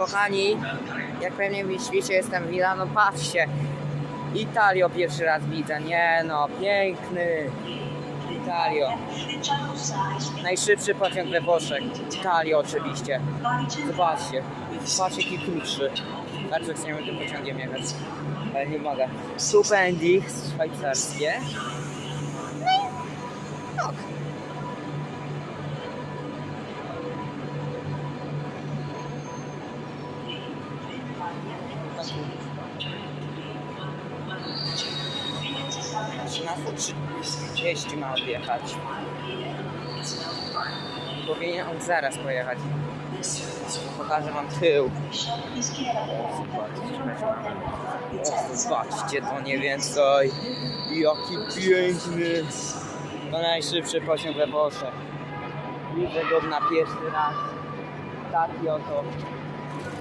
Kochani, jak pewnie myślicie, jestem w Milano, patrzcie. Italio pierwszy raz widzę, nie no, piękny. Italio. Najszybszy pociąg we Włoszech. Italio oczywiście. Zobaczcie, patrzcie jaki krótszy. Bardzo chcemy tym pociągiem jechać, ale nie mogę. Stupendi szwajcarskie. No i ok. Trzynaście trzydzieści ma odjechać. Powinien on zaraz pojechać. Pokażę wam tył. Zobaczcie to nie więcej. Jaki piękny. To najszybszy pociąg we Włoszech. Widzę go na pierwszy raz. Taki oto